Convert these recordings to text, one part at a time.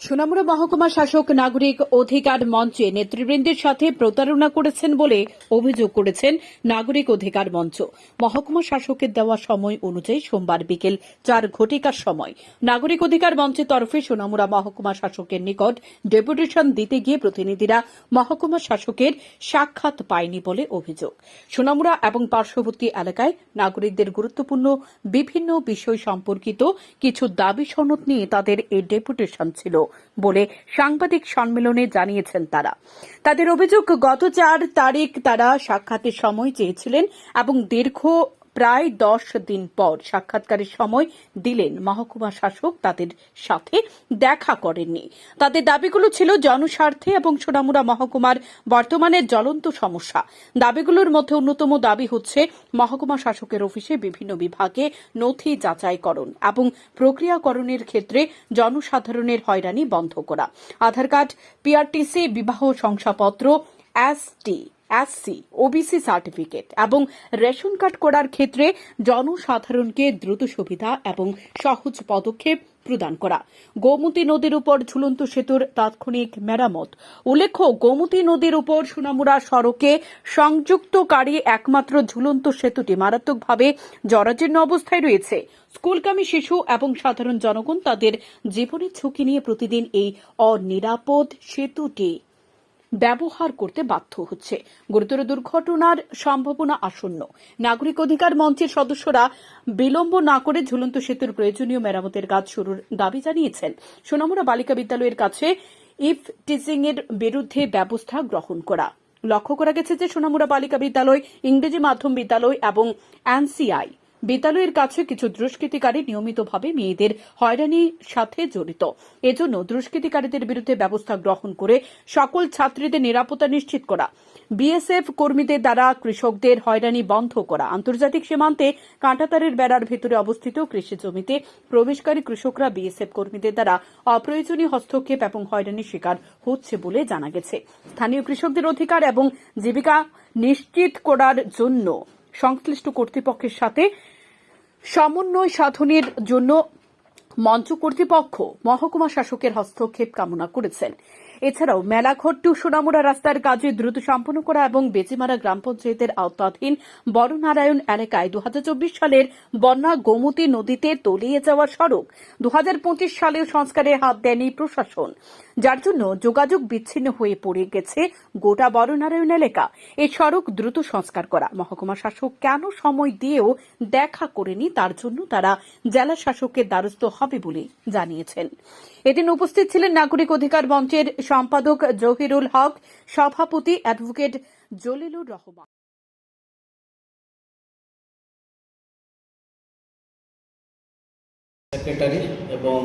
সোনামুড়া মহকুমা শাসক নাগরিক অধিকার মঞ্চে নেতৃবৃন্দের সাথে প্রতারণা করেছেন বলে অভিযোগ করেছেন নাগরিক অধিকার মঞ্চ। মহকুমা শাসকের দেওয়া সময় অনুযায়ী সোমবার বিকেল চার ঘটিকার সময় নাগরিক অধিকার মঞ্চের তরফে সোনামুড়া মহকুমা শাসকের নিকট ডেপুটেশন দিতে গিয়ে প্রতিনিধিরা মহকুমা শাসকের সাক্ষাৎ পায়নি বলে অভিযোগ। সোনামুড়া এবং পার্শ্ববর্তী এলাকায় নাগরিকদের গুরুত্বপূর্ণ বিভিন্ন বিষয় সম্পর্কিত কিছু দাবি সনদ নিয়ে তাদের এই ডেপুটেশন ছিল। বলে সাংবাদিক সম্মেলনে জানিয়েছেন তারা। তাদের অভিযোগ, গত চার তারিখ তারা সাক্ষাতের সময় চেয়েছিলেন এবং দীর্ঘ প্রায় দশ দিন পর সাক্ষাৎকারের সময় দিলেন মহকুমা শাসক তাদের সাথে দেখা করেননি। তাদের দাবিগুলো ছিল জনস্বার্থে এবং সোনামুড়া মহকুমার বর্তমানের জ্বলন্ত সমস্যা। দাবিগুলোর মধ্যে অন্যতম দাবি হচ্ছে মহকুমা শাসকের অফিসে বিভিন্ন বিভাগে নথি যাচাইকরণ এবং প্রক্রিয়াকরণের ক্ষেত্রে জনসাধারণের হয়রানি বন্ধ করা। আধার কার্ড, পিআরটিসি, বিবাহ শংসাপত্র, এসটি এসসি ওবিসি সার্টিফিকেট এবং রেশন কার্ড করার ক্ষেত্রে জনসাধারণকে দ্রুত সুবিধা এবং সহজ পদক্ষেপ প্রদান করা। গোমতী নদীর উপর ঝুলন্ত সেতুর তাৎক্ষণিক মেরামত। উল্লেখ্য, গোমতী নদীর উপর সোনামুড়া সড়কে সংযুক্তকারী একমাত্র ঝুলন্ত সেতুটি মারাত্মকভাবে জরাজীর্ণ অবস্থায় রয়েছে। স্কুলগামী শিশু এবং সাধারণ জনগণ তাদের জীবনের ঝুঁকি নিয়ে প্রতিদিন এই অনিরাপদ সেতুটি ব্যবহার করতে বাধ্য হচ্ছে। গুরুতর দুর্ঘটনার সম্ভাবনা আসন্ন। নাগরিক অধিকার মঞ্চের সদস্যরা বিলম্ব না করে ঝুলন্ত সেতুর প্রয়োজনীয় মেরামতের কাজ শুরুর দাবি জানিয়েছেন। সোনামুড়া বালিকা বিদ্যালয়ের কাছে ইফ টিচিং এর বিরুদ্ধে ব্যবস্থা গ্রহণ করা। লক্ষ্য করা গেছে যে সোনামুড়া বালিকা বিদ্যালয় ইংরেজি মাধ্যম বিদ্যালয় এবং এনসিআই বিদ্যালয়ের কাছে কিছু দুষ্কৃতিকারী নিয়মিতভাবে মেয়েদের হয়রানির সাথে জড়িত। এজন্য দুষ্কৃতিকারীদের বিরুদ্ধে ব্যবস্থা গ্রহণ করে সকল ছাত্রীদের নিরাপত্তা নিশ্চিত করা, বিএসএফ কর্মীদের দ্বারা কৃষকদের হয়রানি বন্ধ করা, আন্তর্জাতিক সীমান্তে কাঁটাতারের বেড়ার ভেতরে অবস্থিত কৃষি জমিতে প্রবেশকারী কৃষকরা বিএসএফ কর্মীদের দ্বারা অপ্রয়োজনীয় হস্তক্ষেপ এবং হয়রানির শিকার হচ্ছে বলে জানা গেছে। স্থানীয় কৃষকদের অধিকার এবং জীবিকা নিশ্চিত করার জন্য সংশ্লিষ্ট কর্তৃপক্ষের সাথে সমন্বয় সাধনের জন্য মঞ্চ কর্তৃপক্ষ মহকুমা শাসকের হস্তক্ষেপ কামনা করেছেন। এছাড়াও মেলাঘর টু সোনামুড়া রাস্তার কাজে দ্রুত সম্পন্ন করা এবং বেচিমারা গ্রাম পঞ্চায়েতের আওতাধীন বড়নারায়ণ এলাকায় দু হাজার চব্বিশ সালের বন্যা গোমতী নদীতে তলিয়ে যাওয়া সড়ক দু সালেও সংস্কারে হাত দেয়নি প্রশাসন। যার জন্য যোগাযোগ বিচ্ছিন্ন হয়ে পড়ে গেছে গোটা বড়নারায়ণ এলাকা। এই সড়ক দ্রুত সংস্কার করা। মহকুমা শাসক কেন সময় দিয়েও দেখা করেনি, তার জন্য তারা জেলা শাসকের দ্বারস্থ হবে বলে জানিয়েছেন। এদিন উপস্থিত ছিলেন নাগরিক অধিকার মঞ্চের সম্পাদক জহিরুল হক, সভাপতি অ্যাডভোকেট জলিলুর রহমান। সেক্রেটারি এবং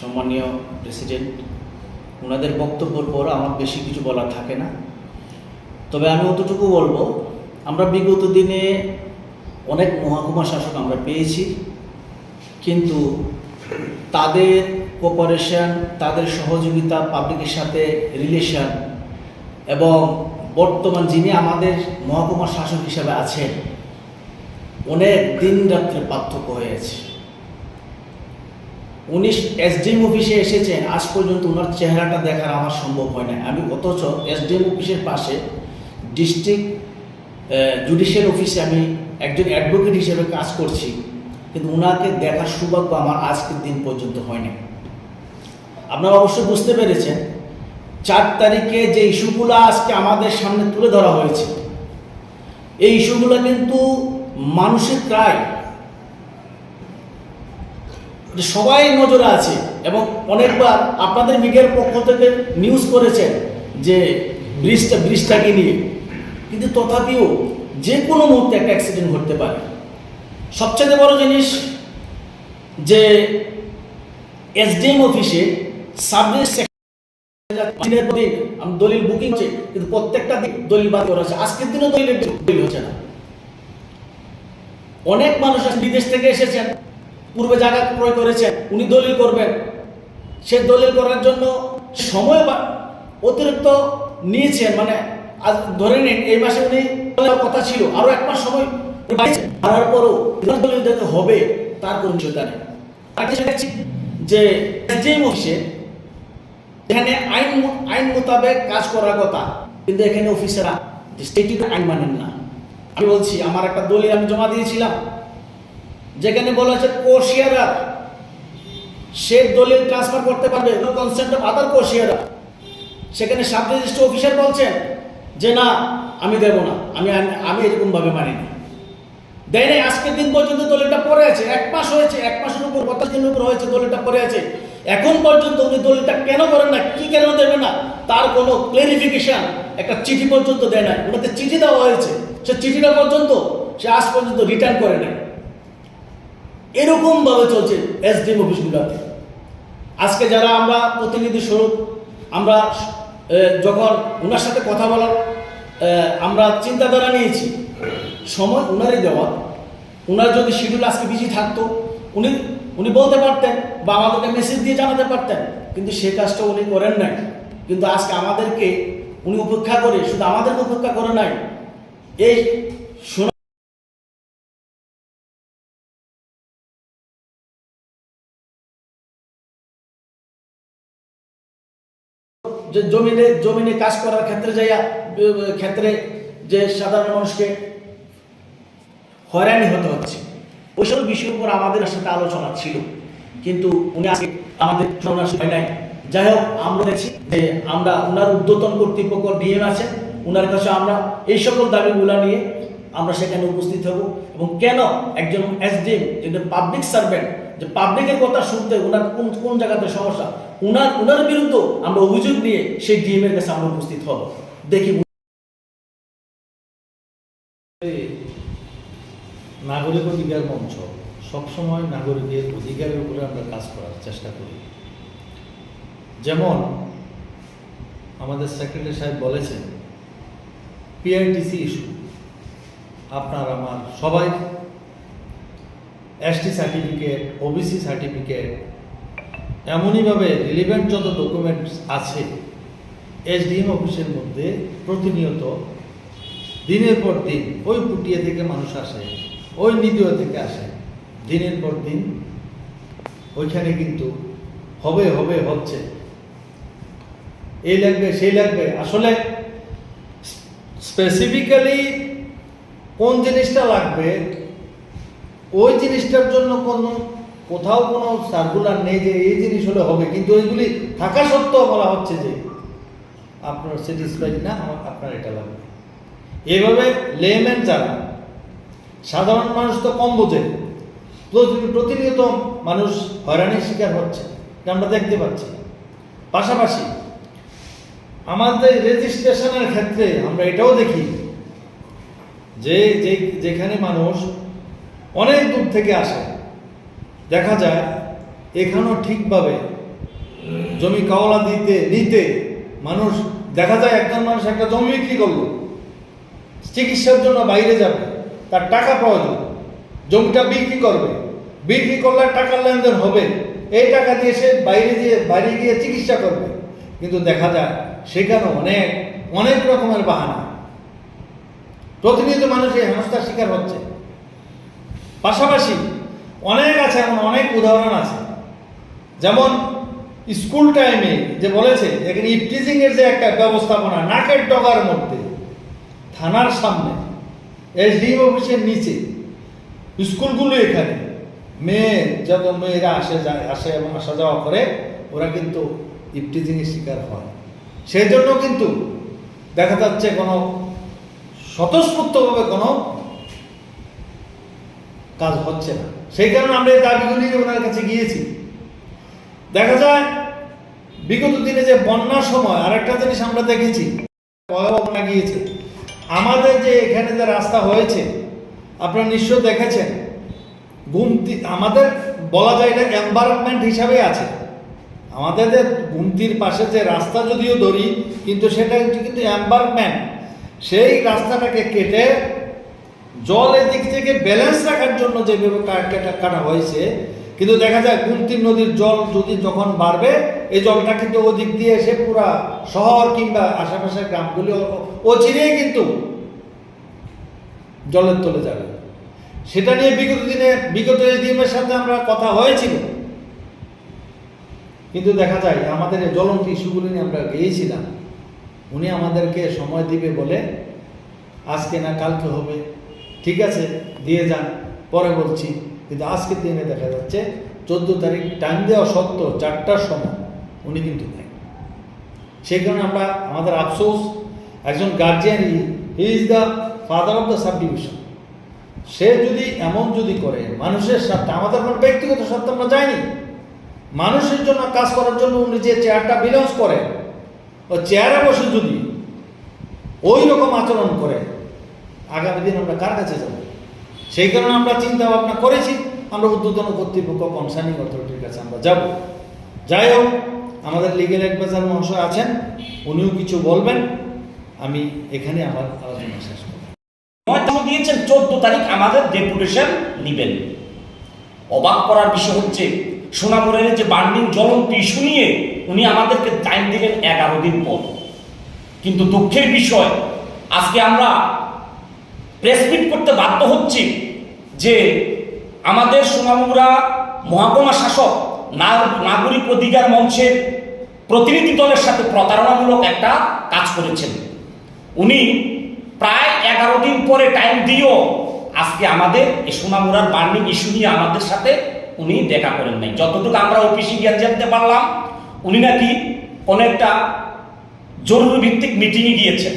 সম্মানীয় প্রেসিডেন্ট, ওনাদের বক্তব্যের পর আমার বেশি কিছু বলার থাকে না। তবে আমি অতটুকু বলব, আমরা বিগত দিনে অনেক মহকুমা শাসক আমরা পেয়েছি, কিন্তু তাদের কোপারেশন তাদের সহযোগিতা পাবলিকের সাথে রিলেশন এবং বর্তমান যিনি আমাদের মহকুমা শাসক হিসাবে আছেন অনেক দিন রাত্রে পার্থক্য হয়েছে উনি এসডিএম অফিসে এসেছেন, আজ পর্যন্ত ওনার চেহারাটা দেখার আমার সম্ভব হয় না। আমি অথচ এসডিএম অফিসের পাশে ডিস্ট্রিক্ট জুডিশিয়াল অফিসে আমি একজন অ্যাডভোকেট হিসেবে কাজ করছি, কিন্তু ওনাকে দেখার সৌভাগ্য আমার আজকের দিন পর্যন্ত হয়নি। আপনারা অবশ্যই বুঝতে পেরেছেন, চার তারিখে যে ইস্যুগুলো আজকে আমাদের সামনে তুলে ধরা হয়েছে, এই ইস্যুগুলো কিন্তু মানুষের প্রায় সবাই নজরে আছে এবং অনেকবার আপনাদের মিডিয়ার পক্ষ থেকে নিউজ করেছেন যে ব্রিজটা, ব্রিজটাকে নিয়ে। কিন্তু তথাপিও যে কোনো মুহূর্তে একটা অ্যাক্সিডেন্ট ঘটতে পারে। সবচেয়ে বড় জিনিস যে এসডিএম অফিসে দলিল বুকিং হচ্ছে, কিন্তু প্রত্যেকটা দিন দলিল বাদ করা হচ্ছে। আজকের দিনও দলিল দলিল হচ্ছে না। অনেক মানুষ বিদেশ থেকে এসেছেন, পূর্বে জায়গা ক্রয় করেছেন, উনি দলিল করবেন। সে দলিল করার জন্য সময় বা- অতিরিক্ত নিয়েছেন মানে আজ ধরে নিন, এই মাসে উনি কথা ছিল, আরও এক মাস সময় হারার পরও দলিল দিতে হবে, তার কোনো চিন্তা নেই। যে যে অফিসে এখানে আইন আইন মোতাবেক কাজ করার কথা। কিন্তু এখানে অফিসাররা স্টেটিক আইন মানেন না। আমি বলছি, আমার একটা দলিল আমি জমা দিয়েছিলাম। যেখানে বলা আছে কোশিয়ারার সে দলিল ট্রান্সফার করতে পারবে কনসেন্ট অফ আদার সেখানে সাব রেজিস্ট্রি অফিসার বলছেন যে, না, আমি দেব না। আমি আমি এরকম ভাবে মানি না দেয় আজকের দিন পর্যন্ত দলিলটা পড়ে আছে। এক মাস হয়েছে, এক মাসের উপর পঞ্চাশ দিনের উপর হয়েছে দলিলটা পড়ে আছে। এখন পর্যন্ত উনি দলিলটা কেন করেন না, কি কেন দেবেন না, তার কোনো ক্লেরিফিকেশন একটা চিঠি পর্যন্ত দেয় না ওনাকে চিঠি দেওয়া হয়েছে। সে চিঠিটা পর্যন্ত সে আজ পর্যন্ত রিটার্ন করে নাই। এরকম ভাবে চলছে এসডিএম অফিসগুলোতে আজকে যারা আমরা প্রতিনিধি স্বরূপ, আমরা যখন ওনার সাথে কথা বলার আমরা চিন্তাধারা নিয়েছি, সময় ওনারই দেওয়া। ওনার যদি শিডিউল আজকে বিজি থাকতো, উনি উনি বলতে পারতেন বা আমাদেরকে মেসেজ দিয়ে জানাতে পারতেন, কিন্তু সে কাজটা উনি করেন নাই। কিন্তু আজকে আমাদেরকে উনি উপেক্ষা করে, শুধু আমাদেরকে উপেক্ষা করে নাই, এই যে জমিনে জমিনে কাজ করার ক্ষেত্রে যাইয়া ক্ষেত্রে যে সাধারণ মানুষকে হয়রানি হতে হচ্ছে। ওইসব বিষয়ের উপর আমাদের সাথে আলোচনা ছিল। কিন্তু উনি আমাদের সময় নাই। যাই হোক, আমরা দেখছি যে আমরা উনার উদ্যতন কর্তৃপক্ষ ডিএম আছে। উনার কাছে আমরা এই সকল দাবিগুলো নিয়ে আমরা সেখানে উপস্থিত হব। এবং কেন একজন এসডিএম যেটা পাবলিক সার্ভেন্ট যে পাবলিকের কথা শুনতে ওনার কোন কোন জায়গাতে সমস্যা? উনার উনার বিরুদ্ধে আমরা অভিযোগ নিয়ে সেই ডিএম এর কাছে আমরা উপস্থিত হব। দেখি নাগরিক অধিকার মঞ্চ। সবসময় নাগরিকের অধিকারের উপরে আমরা কাজ করার চেষ্টা করি। যেমন আমাদের সেক্রেটারি সাহেব বলেছেন পিআইটিসি ইস্যু আপনার, আমার সবাই এসটি সার্টিফিকেট ওবিসি সার্টিফিকেট এমনইভাবে রিলিভেন্ট যত ডকুমেন্টস আছে এসডিএম অফিসের মধ্যে প্রতিনিয়ত দিনের পর দিন ওই পুটিয়া থেকে মানুষ আসে। ওই নিদিও থেকে আসে। দিনের পর দিন ওইখানে কিন্তু হবে হবে, হচ্ছে। এই লাগবে, সেই লাগবে। আসলে স্পেসিফিক্যালি কোন জিনিসটা লাগবে, ওই জিনিসটার জন্য কোনো, কোথাও কোনো সার্কুলার নেই যে এই জিনিস হলে হবে। কিন্তু ওইগুলি থাকা সত্ত্বেও বলা হচ্ছে যে আপনার স্যাটিসফাইড না আপনার এটা লাগবে। এভাবে লেম্যান যারা সাধারণ মানুষ তো কম বোঝে। প্রতি- প্রতিনিয়ত মানুষ হয়রানির শিকার হচ্ছে আমরা দেখতে পাচ্ছি। পাশাপাশি আমাদের রেজিস্ট্রেশনের ক্ষেত্রে আমরা এটাও দেখি যে যেখানে মানুষ অনেক দূর থেকে আসে, দেখা যায় এখানেও ঠিকভাবে জমি কাওলা দিতে, নিতে মানুষ দেখা যায় একজন মানুষ একটা জমি বিক্রি করল, চিকিৎসার জন্য বাইরে যাবে। তার টাকা পাওয়া প্রয়োজন জমিটা বিক্রি করবে। বিক্রি করলে টাকার লেনদেন হবে। এই টাকা দিয়ে সে বাইরে দিয়ে বাইরে গিয়ে চিকিৎসা করবে। কিন্তু দেখা যায়, সেখানে অনেক অনেক রকমের বাহানা। প্রতিনিয়ত মানুষ এই হেনস্থার শিকার হচ্ছে। পাশাপাশি অনেক আছে, এমন অনেক উদাহরণ আছে। যেমন স্কুল টাইমে যে বলেছে, এখানে ইফটিজিং এর যে একটা ব্যবস্থাপনা, নাকের ডগার মধ্যে, থানার সামনে। এসডিএম অফিসের নিচে। স্কুলগুলো এখানে। মেয়ে, যত মেয়েরা আসে যায়, আসে এবং আসা যাওয়া করে, ওরা কিন্তু ইফটিজিংয়ের শিকার হয়। সেই জন্য কিন্তু দেখা যাচ্ছে কোনো স্বতঃস্ফূর্তভাবে কোনো কাজ হচ্ছে না। সেই কারণে আমরা এই দাবিগুলি ওনার কাছে গিয়েছি। দেখা যায়, বিগত দিনে যে বন্যার সময় আরেকটা জিনিস আমরা দেখেছি গিয়েছে। আমাদের যে এখানে যে রাস্তা হয়েছে, আপনারা নিশ্চয় দেখেছেন, গুমতি, আমাদের বলা যায় এটা এনভায়রনমেন্ট হিসাবে আছে। আমাদের যে গুমতির পাশে যে রাস্তা যদিও ধরি কিন্তু সেটা হচ্ছে কিন্তু এনভায়রনমেন্ট সেই রাস্তাটাকে কেটে জল এদিক থেকে ব্যালেন্স রাখার জন্য যে কাটা কাটা হয়েছে, কিন্তু দেখা যায় গুমতি নদীর জল যদি যখন বাড়বে এই জলটা কিন্তু ওদিক দিয়ে এসে পুরা শহর কিংবা আশেপাশের গ্রামগুলি ও- অচিরেই কিন্তু জলের তলে যাবে। সেটা নিয়ে বিগত দিনে, বিগত এসডিএমের সাথে আমরা কথা হয়েছিল। কিন্তু দেখা যায়, আমাদের এই জ্বলন্ত ইস্যুগুলি নিয়ে আমরা গিয়েছিলাম। উনি আমাদেরকে সময় দিবে বলে, আজকে না কালকে হবে, ঠিক আছে, দিয়ে যান, পরে বলছি। কিন্তু আজকের দিনে দেখা যাচ্ছে, চোদ্দ তারিখ, টাইম দেওয়া সত্ত্বেও চারটার সময় উনি কিন্তু নেই। সেই কারণে আমরা, আমাদের আফসোস, একজন guardian he is the father of the subdivision সে যদি এমন যদি করে, মানুষের স্বার্থে, আমাদের কোনো ব্যক্তিগত স্বার্থে আমরা যাইনি। মানুষের জন্য কাজ করার জন্য উনি যে চেয়ারটা বিলংস করে, ও চেয়ারে বসে যদি ওই রকম আচরণ করে, আগামী দিন আমরা কার কাছে যাব? সেই কারণে আমরা চিন্তা ভাবনা করেছি, আমরা উদ্বোধন কর্তৃপক্ষ কনসার্নিং অথরিটির কাছে আমরা যাব। যাই হোক আমাদের লিগেল অ্যাডভাইজার মহাশয় আছেন, উনিও কিছু বলবেন, আমি এখানে আমার আলোচনা শেষ করব। দিয়েছেন, চোদ্দ তারিখ আমাদের ডেপুটেশন নিবেন। অবাক করার বিষয় হচ্ছে সোনামুরের যে বার্নিং জ্বলন্ত ইস্যু নিয়ে উনি আমাদেরকে টাইম দিলেন এগারো দিন পর। কিন্তু দুঃখের বিষয়, আজকে আমরা প্রেসমিট করতে বাধ্য হচ্ছি যে আমাদের সোনামুরা মহাকুমা শাসক নাগরিক অধিকার মঞ্চের প্রতিনিধি দলের সাথে প্রতারণামূলক একটা কাজ করেছেন। উনি প্রায় এগারো দিন পরে টাইম দিয়েও আজকে আমাদের এই সোনামুরার বার্নিং ইস্যু নিয়ে আমাদের সাথে উনি দেখা করেন নাই। যতটুকু আমরা অফিসে গিয়ে জানতে পারলাম, উনি নাকি কোনো একটা জরুরি ভিত্তিক মিটিংয়ে গিয়েছেন।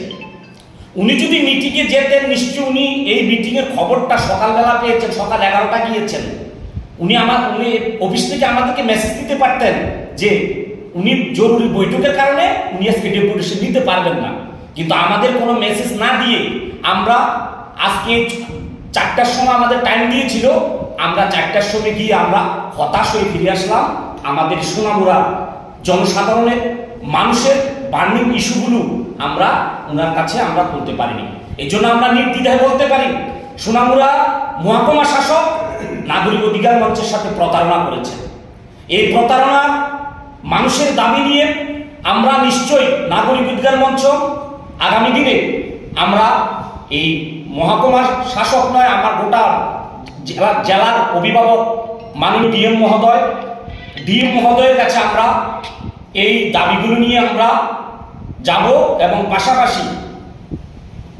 উনি যদি মিটিংয়ে যেতেন, নিশ্চয়ই উনি এই মিটিংয়ের খবরটা সকালবেলা পেয়েছেন, সকাল এগারোটা গিয়েছেন। উনি আমার, উনি অফিস থেকে আমাদেরকে মেসেজ দিতে পারতেন যে উনি জরুরি বৈঠকের কারণে উনি আজকে ডেপুটেশন দিতে পারবেন না। কিন্তু আমাদের কোনো মেসেজ না দিয়ে আমরা আজকে চারটার সময় আমাদের টাইম দিয়েছিল, আমরা চারটার সময় গিয়ে আমরা হতাশ হয়ে ফিরে আসলাম। আমাদের সোনামুরা জনসাধারণের, মানুষের বার্নিং ইস্যুগুলো আমরা ওনার কাছে আমরা করতে পারিনি। এই জন্য আমরা নির্দ্বিধায় বলতে পারি, সোনামুরা মহাকুমা শাসক নাগরিক অধিকার মঞ্চের সাথে প্রতারণা করেছে। এই প্রতারণা মানুষের দাবি নিয়ে আমরা নিশ্চয়ই নাগরিক অধিকার মঞ্চ আগামী দিনে আমরা এই মহাকুমার শাসক নয়, আমার গোটা জেলা, জেলার অভিভাবক মাননীয় ডিএম মহোদয়। ডিএম মহোদয়ের কাছে আমরা এই দাবিগুলো নিয়ে আমরা যাব এবং পাশাপাশি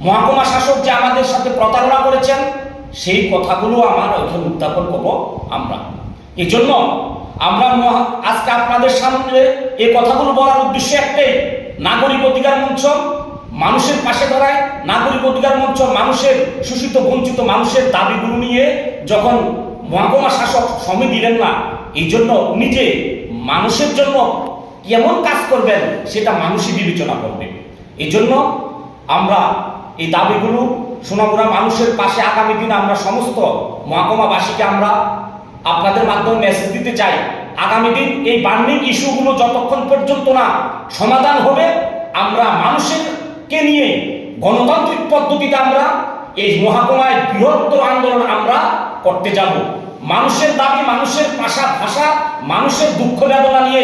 মহাকুমা শাসক যে আমাদের সাথে প্রতারণা করেছেন সেই কথাগুলো আমার ওইখানে উত্থাপন করব আমরা। এই জন্য আমরা আজকে আপনাদের সামনে এই কথাগুলো বলার উদ্দেশ্য একটাই, নাগরিক অধিকার মঞ্চ মানুষের পাশে দাঁড়ায়, নাগরিক অধিকার মঞ্চ মানুষের শোষিত বঞ্চিত মানুষের দাবিগুলো নিয়ে যখন মহাকুমা শাসক সময় দিলেন না এই জন্য উনি যে মানুষের জন্য কেমন কাজ করবেন, সেটা মানুষই বিবেচনা করবে। এই জন্য আমরা এই দাবিগুলো সোনামুড়া মানুষের পাশে আগামী দিন আমরা সমস্ত মহাকুমাবাসীকে আমরা আপনাদের মাধ্যমে মেসেজ দিতে চাই। আগামী দিন এই বার্নিং ইস্যুগুলো যতক্ষণ পর্যন্ত না সমাধান হবে, আমরা মানুষেরকে নিয়ে গণতান্ত্রিক পদ্ধতিতে আমরা এই মহাকুমায় বৃহত্তর আন্দোলন আমরা করতে যাব। মানুষের দাবি, মানুষের পাশা ভাষা মানুষের দুঃখ বেদনা নিয়ে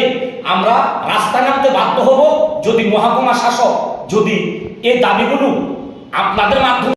আমরা রাস্তা নামতে বাধ্য হব। যদি মহাকুমা শাসক যদি এই দাবিগুলো আপনাদের মাধ্যমে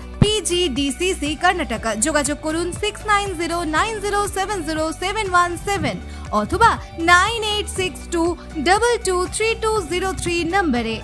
PGDCC Karnataka যোগাযোগ করুন six nine zero nine zero seven zero seven one seven অথবা nine eight six two double two three two zero three নম্বরে